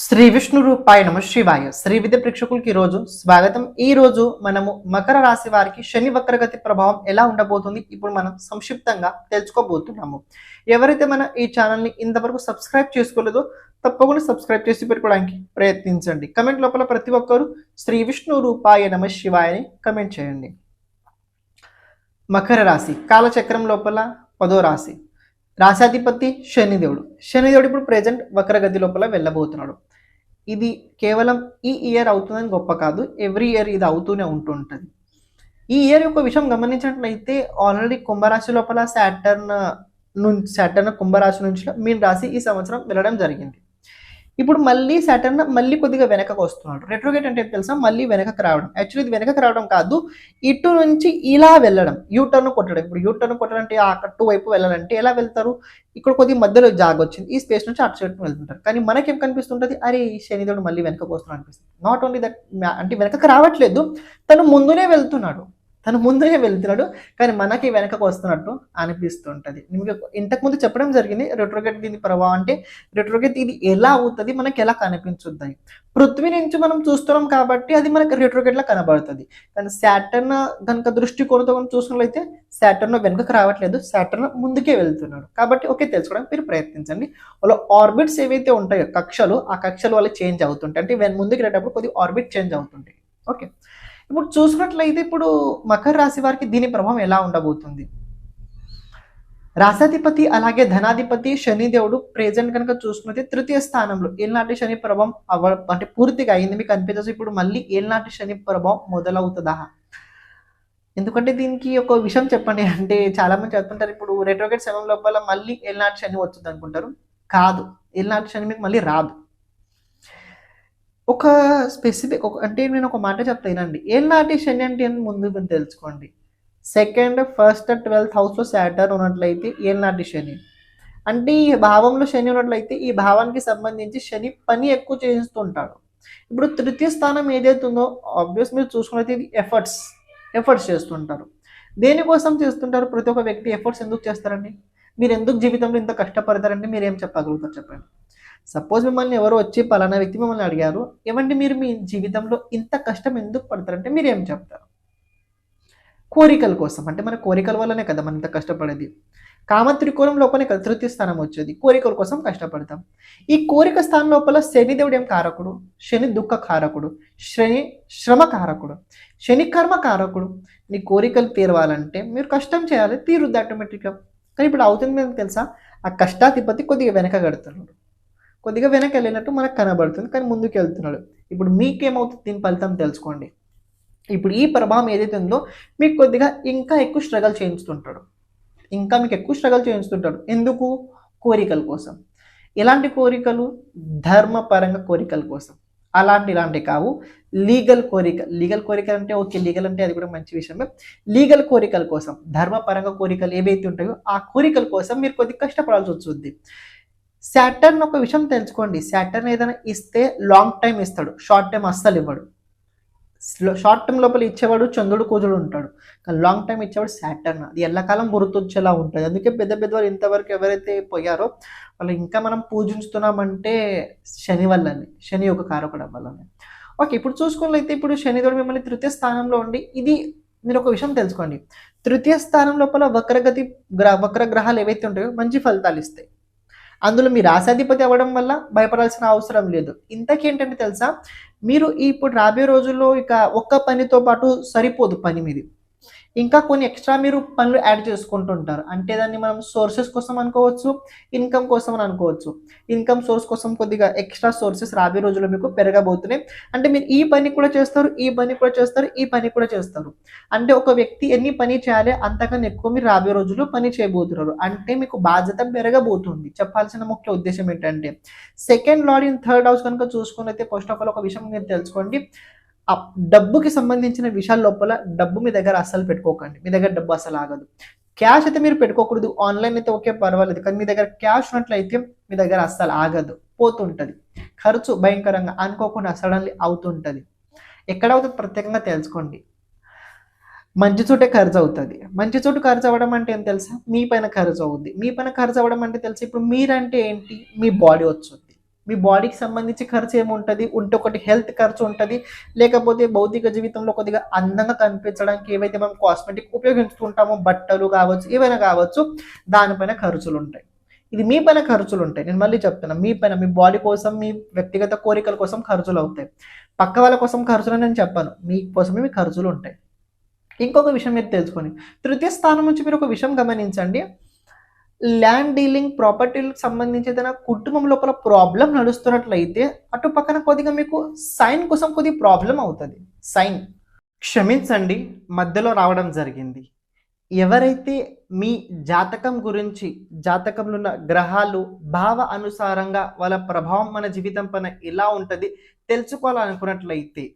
శ్రీ విష్ణు రూపాయ నమ శివాయ. శ్రీ విద్య ప్రేక్షకులకి ఈరోజు స్వాగతం. ఈ రోజు మనము మకర రాశి వారికి శని వక్రగతి ప్రభావం ఎలా ఉండబోతుంది ఇప్పుడు మనం సంక్షిప్తంగా తెలుసుకోబోతున్నాము. ఎవరైతే మన ఈ ఛానల్ని ఇంతవరకు సబ్స్క్రైబ్ చేసుకోలేదో తప్పకుండా సబ్స్క్రైబ్ చేసి పెట్టుకోవడానికి ప్రయత్నించండి. కమెంట్ లోపల ప్రతి ఒక్కరు శ్రీ విష్ణు రూపాయ నమ శివాయని కమెంట్ చేయండి. మకర రాశి కాలచక్రం లోపల పదో రాశి. రాశాధిపతి శనిదేవుడు. శనిదేవుడు ఇప్పుడు ప్రజెంట్ వక్రగతి లోపల వెళ్ళబోతున్నాడు. ఇది కేవలం ఈ ఇయర్ అవుతుందని గొప్ప కాదు. ఎవ్రీ ఇయర్ ఇది అవుతూనే ఉంటుంటుంది. ఈ ఇయర్ యొక్క విషయం గమనించినట్లయితే ఆల్రెడీ కుంభరాశి లోపల శాటర్న్ నుంచి శాటర్న్ కుంభరాశి నుంచి మీన్ రాశి ఈ సంవత్సరం వెళ్ళడం జరిగింది. ఇప్పుడు మళ్ళీ సటన్ మళ్ళీ కొద్దిగా వెనకకు వస్తున్నాడు. రెట్రోగేట్ అంటే తెలుసా? మళ్ళీ వెనకకు రావడం. యాక్చువల్లీ ఇది వెనకకు రావడం కాదు. ఇటు నుంచి ఇలా వెళ్ళడం. యూ టర్న్ కొట్టడం. ఇప్పుడు యూ టర్న్ కొట్టడం అంటే అటు వైపు వెళ్ళాలంటే ఎలా వెళ్తారు? ఇక్కడ కొద్దిగా మధ్యలో జాగ్ వచ్చింది. ఈ స్పేస్ నుంచి అటు సైడ్ వెళ్తుంటారు. కానీ మనకేం కనిపిస్తుంటుంది? అరే ఈ శనిదేవుడు మళ్ళీ వెనకకు వస్తున్నాడు అనిపిస్తుంది. నాట్ ఓన్లీ దట్ అంటే వెనకకు రావట్లేదు. తను ముందునే వెళ్తున్నాడు. తను ముందుగా వెళ్తున్నాడు కానీ మనకి వెనకకు వస్తున్నట్టు అనిపిస్తుంటది. మీకు ఇంతకుముందు చెప్పడం జరిగింది రెట్రోగేట్ దీని ప్రభావం అంటే రెట్రోగేట్ ఇది ఎలా అవుతుంది మనకి ఎలా కనిపించుద్ది పృథ్వీ నుంచి మనం చూస్తున్నాం కాబట్టి అది మనకి రెట్రోగేట్ లా కనబడుతుంది. కానీ శాటర్న్ కనుక దృష్టికోణతో మనం చూసినట్లయితే శాటర్న్ వెనుకకు రావట్లేదు శాటర్న్ ముందుకే వెళ్తున్నాడు. కాబట్టి ఓకే తెలుసుకోవడానికి మీరు ప్రయత్నించండి. వాళ్ళ ఆర్బిట్స్ ఏవైతే ఉంటాయో కక్షలు ఆ కక్షలు వాళ్ళు చేంజ్ అవుతుంటాయి. అంటే ముందుకు వెళ్ళేటప్పుడు కొద్దిగా ఆర్బిట్ చేంజ్ అవుతుంటాయి. ఓకే. ఇప్పుడు చూసుకున్నట్లయితే ఇప్పుడు మకర రాశి వారికి దీని ప్రభావం ఎలా ఉండబోతుంది? రాసాధిపతి అలాగే ధనాధిపతి శనిదేవుడు ప్రెజెంట్ కనుక చూసుకుంటే తృతీయ స్థానంలో ఏళ్ళనాటి శని ప్రభావం అవ అంటే పూర్తిగా అయింది. మీకు అనిపించచ్చు ఇప్పుడు మళ్ళీ ఏళ్ళనాటి శని ప్రభావం మొదలవుతుందా? ఎందుకంటే దీనికి ఒక విషయం చెప్పండి. అంటే చాలా మంది చెప్తుంటారు ఇప్పుడు రెట్రోగేట్ సమయం లోపల మళ్ళీ ఏళ్ళనాటి శని వస్తుంది అనుకుంటారు కాదు. ఏళ్ళనాటి శని మీకు మళ్ళీ రాదు. ఒక స్పెసిఫిక్ ఒక అంటే నేను ఒక మాట చెప్తా వినండి ఏళ్ళనాటి శని అంటే అని ముందు మీరు తెలుసుకోండి. సెకండ్ ఫస్ట్ ట్వెల్త్ హౌస్లో శాటర్ ఉన్నట్లయితే ఏళ్ళనాటి శని? అంటే ఈ భావంలో శని ఉన్నట్లయితే ఈ భావానికి సంబంధించి శని పని ఎక్కువ చేస్తుంటాడు ఇప్పుడు తృతీయ స్థానం ఏదైతే ఉందో ఆబ్వియస్ మీరు చూసుకున్నట్లయితే ఇది ఎఫర్ట్స్ ఎఫర్ట్స్ చేస్తుంటారు. దేనికోసం చేస్తుంటారు? ప్రతి ఒక్క వ్యక్తి ఎఫర్ట్స్ ఎందుకు చేస్తారండి? మీరు ఎందుకు జీవితంలో ఇంత కష్టపడతారంటే మీరు ఏం చెప్పగలుగుతారు చెప్పండి. సపోజ్ మిమ్మల్ని ఎవరు వచ్చి పలానా వ్యక్తి మిమ్మల్ని అడిగారు ఏమంటే మీరు మీ జీవితంలో ఇంత కష్టం ఎందుకు పడతారంటే మీరు ఏం చెప్తారు? కోరికల కోసం అంటే మన కోరికల వల్లనే కదా మనం ఇంత కష్టపడేది. కామ త్రికోణం లోపలే కదా తృతీయ స్థానం వచ్చేది కోరికల కోసం కష్టపడతాం. ఈ కోరిక స్థానం లోపల శనిదేవుడు ఏం కారకుడు? శని దుఃఖ కారకుడు శని శ్రమ కారకుడు శని కర్మ కారకుడు. నీ కోరికలు తీరవాలంటే మీరు కష్టం చేయాలి తీరుద్ది ఆటోమేటిక్గా కానీ ఇప్పుడు అవుతుంది మీకు తెలుసా? ఆ కష్టాధిపతి కొద్దిగా వెనక కడుతున్నాడు. కొద్దిగా వెనక వెళ్ళినట్టు మనకు కనబడుతుంది కానీ ముందుకు వెళ్తున్నాడు ఇప్పుడు మీకేమవుతుంది? దీని ఫలితం తెలుసుకోండి. ఇప్పుడు ఈ ప్రభావం ఏదైతే ఉందో మీకు కొద్దిగా ఇంకా ఎక్కువ స్ట్రగల్ చేయించుతుంటాడు. ఇంకా మీకు ఎక్కువ స్ట్రగల్ చేయించుతుంటాడు. ఎందుకు? కోరికల కోసం. ఎలాంటి కోరికలు? ధర్మపరంగా కోరికల కోసం. అలాంటి ఇలాంటి కావు. లీగల్ కోరిక లీగల్ కోరిక అంటే ఓకే లీగల్ అంటే అది కూడా మంచి విషయమే. లీగల్ కోరికల కోసం ధర్మపరంగా కోరికలు ఏవైతే ఉంటాయో ఆ కోరికల కోసం మీరు కొద్దిగా కష్టపడాల్సి వస్తుంది. శాటర్న్ ఒక విషయం తెలుసుకోండి. శాటర్న్ ఏదైనా ఇస్తే లాంగ్ టైం ఇస్తాడు. షార్ట్ టైం అస్సలు ఇవ్వడు. షార్ట్ టైం లోపల ఇచ్చేవాడు చంద్రుడు కూజుడు ఉంటాడు. కానీ లాంగ్ టైం ఇచ్చేవాడు శాటర్న్ అది ఎల్లకాలం గుర్తొచ్చేలా ఉంటుంది. అందుకే పెద్ద పెద్దవారు ఇంతవరకు ఎవరైతే పోయారో వాళ్ళు ఇంకా మనం పూజించుతున్నామంటే శని వల్లనే. శని యొక్క కారకుడు వల్లనే. ఓకే ఇప్పుడు చూసుకున్నట్లయితే ఇప్పుడు శనిదేవుడు మిమ్మల్ని తృతీయ స్థానంలో ఉండి ఇది మీరు ఒక విషయం తెలుసుకోండి. తృతీయ స్థానం లోపల వక్రగతి గ్రహ వక్ర గ్రహాలు ఏవైతే ఉంటాయో మంచి ఫలితాలు ఇస్తాయి. అందులో మీ రాశాధిపతి అవ్వడం వల్ల భయపడాల్సిన అవసరం లేదు. ఇంతకేంటంటే తెలుసా? మీరు ఇప్పుడు రాబోయే రోజుల్లో ఇక ఒక్క పనితో పాటు సరిపోదు పని మీది. ఇంకా కొన్ని ఎక్స్ట్రా మీరు పనులు యాడ్ చేసుకుంటుంటారు. అంటే దాన్ని మనం సోర్సెస్ కోసం అనుకోవచ్చు ఇన్కమ్ కోసం అని అనుకోవచ్చు. ఇన్కమ్ సోర్స్ కోసం కొద్దిగా ఎక్స్ట్రా సోర్సెస్ రాబోయే రోజుల్లో మీకు పెరగబోతున్నాయి. అంటే మీరు ఈ పని కూడా చేస్తారు ఈ పని కూడా చేస్తారు ఈ పని కూడా చేస్తారు. అంటే ఒక వ్యక్తి ఎన్ని పని చేయాలి అంతకన్నా ఎక్కువ మీరు రాబోయే రోజుల్లో పని చేయబోతున్నారు. అంటే మీకు బాధ్యత పెరగబోతుంది. చెప్పాల్సిన ముఖ్య ఉద్దేశం ఏంటంటే second lord in third house కనుక చూసుకున్నైతే ఫస్ట్ ఆఫ్ ఆల్ ఒక విషయం మీరు తెలుసుకోండి. డబ్బుకి సంబంధించిన విషయాల లోపల డబ్బు మీ దగ్గర అస్సలు పెట్టుకోకండి. మీ దగ్గర డబ్బు అసలు ఆగదు. క్యాష్ అయితే మీరు పెట్టుకోకూడదు. ఆన్లైన్ అయితే ఓకే పర్వాలేదు. కానీ మీ దగ్గర క్యాష్ ఉన్నట్లయితే మీ దగ్గర అస్సలు ఆగదు. పోతుంటుంది. ఖర్చు భయంకరంగా అనుకోకుండా సడన్లీ అవుతుంటుంది. ఎక్కడ అవుతుంది? ప్రత్యేకంగా తెలుసుకోండి. మంచి చోటే ఖర్చు అవుతుంది. మంచి చోటు ఖర్చు అవ్వడం అంటే ఏం తెలుసా? మీ పైన ఖర్చు అవుద్ది. మీ పైన ఖర్చు అవ్వడం అంటే తెలుసు? ఇప్పుడు మీరంటే ఏంటి? మీ బాడీ వచ్చు మీ బాడీకి సంబంధించి ఖర్చు ఏముంటుంది? ఉంటే ఒకటి హెల్త్ ఖర్చు ఉంటుంది. లేకపోతే భౌతిక జీవితంలో కొద్దిగా అందంగా కనిపించడానికి ఏవైతే మనం కాస్మెటిక్ ఉపయోగించుకుంటామో బట్టలు కావచ్చు ఏవైనా కావచ్చు దానిపైన ఖర్చులు ఉంటాయి ఇది మీ పైన ఖర్చులు ఉంటాయి నేను మళ్ళీ చెప్తున్నా మీ పైన మీ బాడీ కోసం మీ వ్యక్తిగత కోరికల కోసం ఖర్చులు అవుతాయి. పక్క వాళ్ళ కోసం ఖర్చులు నేను చెప్పాను. మీ కోసమే మీ ఖర్చులు ఉంటాయి ఇంకొక విషయం మీరు తెలుసుకోండి తృతీయ స్థానం నుంచి మీరు ఒక విషయం గమనించండి. ల్యాండ్ డీలింగ్ ప్రాపర్టీలకు సంబంధించి ఏదైనా కుటుంబం లోపల ప్రాబ్లం నడుస్తున్నట్లయితే అటు పక్కన కొద్దిగా మీకు సైన్ కోసం కొద్దిగా ప్రాబ్లం అవుతుంది. సైన్ క్షమించండి మధ్యలో రావడం జరిగింది. ఎవరైతే మీ జాతకం గురించి జాతకంలో ఉన్న గ్రహాలు భావ అనుసారంగా వాళ్ళ ప్రభావం మన జీవితం పైన ఎలా ఉంటుంది తెలుసుకోవాలనుకున్నట్లయితే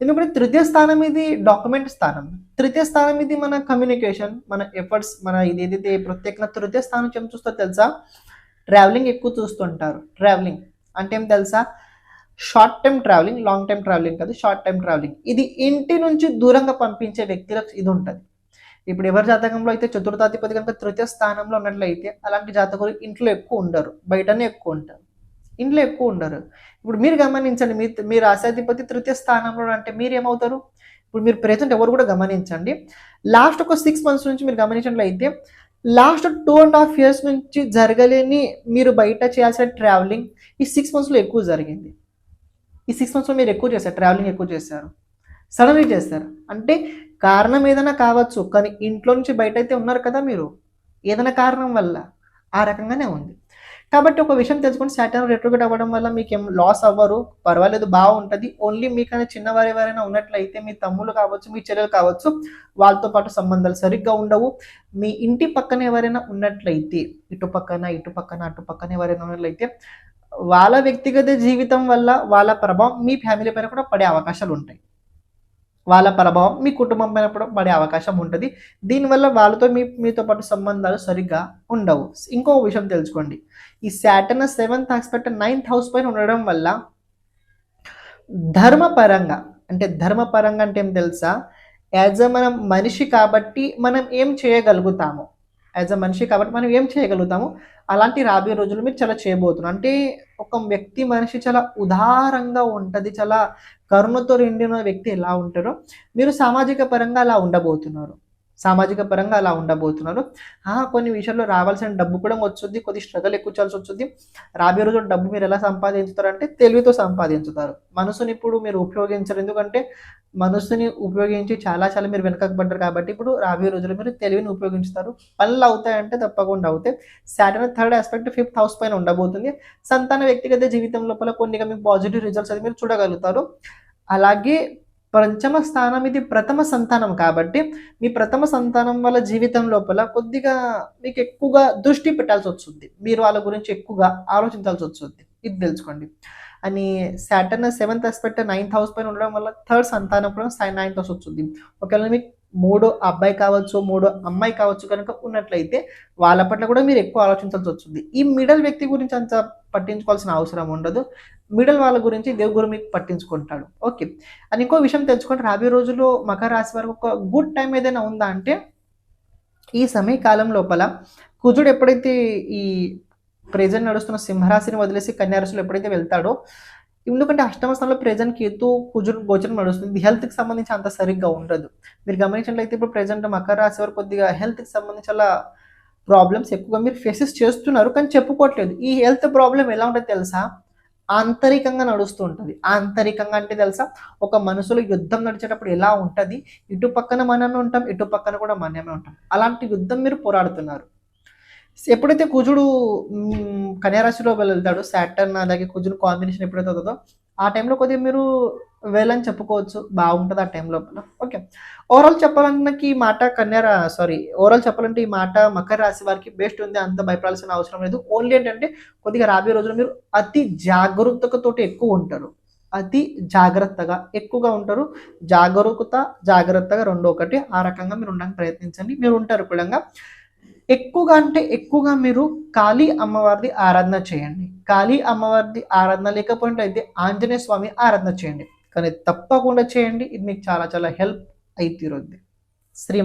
ఎందుకంటే తృతీయ స్థానం ఇది డాక్యుమెంట్ స్థానం. తృతీయ స్థానం ఇది మన కమ్యూనికేషన్ మన ఎఫర్ట్స్ మన ఇది ఏదైతే ప్రత్యేకంగా తృతీయ స్థానం ఏం చూస్తో తెలుసా? ట్రావెలింగ్ ఎక్కువ చూస్తుంటారు. ట్రావెలింగ్ అంటే ఏం తెలుసా? Short time travelling long time travelling కాదు షార్ట్ టైం ట్రావెలింగ్ ఇది ఇంటి నుంచి దూరంగా పంపించే వ్యక్తులకు ఇది ఉంటుంది. ఇప్పుడు ఎవరి జాతకంలో అయితే చతుర్థాధిపతి కనుక తృతీయ స్థానంలో ఉన్నట్లయితే అలాంటి జాతకులు ఇంట్లో ఎక్కువ ఉండరు. బయటనే ఎక్కువ ఉంటారు. ఇంట్లో ఎక్కువ ఉండరు. ఇప్పుడు మీరు గమనించండి మీ మీరు రాశాధిపతి తృతీయ స్థానంలో అంటే మీరు ఏమవుతారు ఇప్పుడు మీరు ప్రెసెంట్ ఎవరు కూడా గమనించండి. లాస్ట్ ఒక సిక్స్ మంత్స్ నుంచి మీరు గమనించినట్లయితే last two and half years నుంచి జరగలేని మీరు బయట చేయాల్సిన ట్రావెలింగ్ ఈ సిక్స్ మంత్స్లో ఎక్కువ జరిగింది. ఈ సిక్స్ మంత్స్లో మీరు ఎక్కువ చేశారు ట్రావెలింగ్ ఎక్కువ చేశారు. సడన్లీ చేస్తారు అంటే కారణం ఏదైనా కావచ్చు కానీ ఇంట్లో నుంచి బయట అయితే ఉన్నారు కదా మీరు. ఏదైనా కారణం వల్ల ఆ రకంగానే ఉంది. కాబట్టి ఒక విషయం తెలుసుకొని సాటర్న్ రెట్రోగేట్ అవ్వడం వల్ల మీకు ఏం లాస్ అవ్వరు పర్వాలేదు బాగుంటుంది. ఓన్లీ మీకైనా చిన్నవారు ఎవరైనా ఉన్నట్లయితే మీ తమ్ముళ్ళు కావచ్చు మీ చెల్లెలు కావచ్చు వాళ్ళతో పాటు సంబంధాలు సరిగ్గా ఉండవు. మీ ఇంటి పక్కన ఎవరైనా ఉన్నట్లయితే ఇటు పక్కన ఇటు పక్కన అటు పక్కన ఎవరైనా ఉన్నట్లయితే వాళ్ళ వ్యక్తిగత జీవితం వల్ల వాళ్ళ ప్రభావం మీ ఫ్యామిలీ పైన కూడా పడే అవకాశాలు ఉంటాయి. వాళ్ళ ప్రభావం మీ కుటుంబం పైన కూడా పడే అవకాశం ఉంటుంది. దీనివల్ల వాళ్ళతో మీ మీతో పాటు సంబంధాలు సరిగ్గా ఉండవు. ఇంకో విషయం తెలుసుకోండి. ఈ Saturn seventh aspect ninth house పైన ఉండడం వల్ల ధర్మపరంగా అంటే ధర్మపరంగా అంటే ఏం తెలుసా? యాజ్ అ మనం మనిషి కాబట్టి మనం ఏం చేయగలుగుతాము? యాజ్ అ మనిషి కాబట్టి మనం ఏం చేయగలుగుతాము? అలాంటి రాబోయే రోజులు మీరు చాలా చేయబోతున్నారు. అంటే ఒక వ్యక్తి మనిషి చాలా ఉదారంగా ఉంటుంది చాలా కరుణతో నిండిన వ్యక్తి ఎలా ఉంటారో మీరు సామాజిక పరంగా అలా ఉండబోతున్నారు. సామాజిక పరంగా అలా ఉండబోతున్నారు. కొన్ని విషయాల్లో రావాల్సిన డబ్బు కూడా వచ్చుద్ది కొద్ది స్ట్రగల్ ఎక్కువచాల్సి చేయాల్సి రాబోయే రోజుల్లో డబ్బు మీరు ఎలా సంపాదించుతారు అంటే తెలివితో సంపాదించుతారు. మనసుని ఇప్పుడు మీరు ఉపయోగించరు. ఎందుకంటే మనసుని ఉపయోగించి చాలా చాలా మీరు వెనకబడ్డారు కాబట్టి ఇప్పుడు రాబోయే రోజుల్లో మీరు తెలివిని ఉపయోగించుతారు. పనులు అవుతాయంటే తప్పకుండా అవుతాయి. Saturn third aspect fifth house పైన ఉండబోతుంది. సంతాన వ్యక్తిగత జీవితం లోపల కొన్నిగా మీకు పాజిటివ్ రిజల్ట్స్ అది మీరు చూడగలుగుతారు. అలాగే పంచమ స్థానం ఇది ప్రథమ సంతానం కాబట్టి మీ ప్రథమ సంతానం వల్ల జీవితం లోపల కొద్దిగా మీకు ఎక్కువగా దృష్టి పెట్టాల్సి వస్తుంది. మీరు వాళ్ళ గురించి ఎక్కువగా ఆలోచించాల్సి వస్తుంది. ఇది తెలుసుకోండి. అని Saturn seventh aspect ninth house పైన ఉండడం వల్ల థర్డ్ సంతానం కూడా నైన్త్ హౌస్ వస్తుంది. ఒకవేళ మీకు మూడో అబ్బాయి కావచ్చు మూడో అమ్మాయి కావచ్చు కనుక ఉన్నట్లయితే వాళ్ళ పట్ల కూడా మీరు ఎక్కువ ఆలోచించాల్సి వస్తుంది. ఈ మిడల్ వ్యక్తి గురించి అంత పట్టించుకోవాల్సిన అవసరం ఉండదు. మిడిల్ వాళ్ళ గురించి దేవుగురు మీకు పట్టించుకుంటాడు. ఓకే. అని ఇంకో విషయం తెలుసుకుంటే రాబోయే రోజుల్లో మకర రాశి వారికి ఒక గుడ్ టైం ఏదైనా ఉందా అంటే ఈ సమయకాలం లోపల కుజుడు ఎప్పుడైతే ఈ ప్రెజెంట్ నడుస్తున్న సింహరాశిని వదిలేసి కన్యారాశిలో ఎప్పుడైతే వెళ్తాడో ఎందుకంటే అష్టమ స్థానంలో ప్రెజెంట్ కేతు కుజుడు గోచరం నడుస్తుంది. హెల్త్కి సంబంధించి అంత సరిగ్గా ఉండదు. మీరు గమనించినట్లయితే ఇప్పుడు ప్రెజెంట్ మకర రాశి వారు కొద్దిగా హెల్త్కి సంబంధించి అలా ప్రాబ్లమ్స్ ఎక్కువగా మీరు ఫేసెస్ చేస్తున్నారు. కానీ చెప్పుకోవట్లేదు. ఈ హెల్త్ ప్రాబ్లం ఎలా ఉంటుందో తెలుసా? ఆంతరికంగా నడుస్తూ ఉంటుంది. ఆంతరికంగా అంటే తెలుసా? ఒక మనసులో యుద్ధం నడిచేటప్పుడు ఎలా ఉంటుంది? ఇటు పక్కన మనమే ఉంటాం ఇటు పక్కన కూడా మనమే ఉంటాం. అలాంటి యుద్ధం మీరు పోరాడుతున్నారు. ఎప్పుడైతే కుజుడు కన్యారాశిలో వెళ్తాడో సాటర్న్ అలాగే కుజుడు కాంబినేషన్ ఎప్పుడైతే అవుతుందో ఆ టైంలో కొద్దిగా మీరు వెళ్ళని చెప్పుకోవచ్చు. బాగుంటుంది ఆ టైం లోపల. ఓకే ఓవరాల్ చెప్పాలన్నకి ఈ మాట కన్యారా సారీ ఓవరాల్ చెప్పాలంటే ఈ మాట మకర రాశి వారికి బెస్ట్ ఉంది అంత భయపడాల్సిన అవసరం లేదు. ఓన్లీ ఏంటంటే కొద్దిగా రాబోయే రోజుల్లో మీరు అతి జాగరూకతతోటి ఎక్కువ ఉంటారు. అతి జాగ్రత్తగా ఎక్కువగా ఉంటారు. జాగరూకత జాగ్రత్తగా రెండు ఒకటి ఆ రకంగా మీరు ఉండడానికి ప్రయత్నించండి. మీరు ఉంటారు కూడా ఎక్కువగా అంటే ఎక్కువగా మీరు కాళీ అమ్మవారిది ఆరాధన చేయండి. కాళీ అమ్మవారిది ఆరాధన లేకపోయినట్టు అయితే ఆంజనేయ స్వామి ఆరాధన చేయండి. కానీ తప్పకుండా చేయండి. ఇది మీకు చాలా చాలా హెల్ప్ అయితీరుద్ది శ్రీమ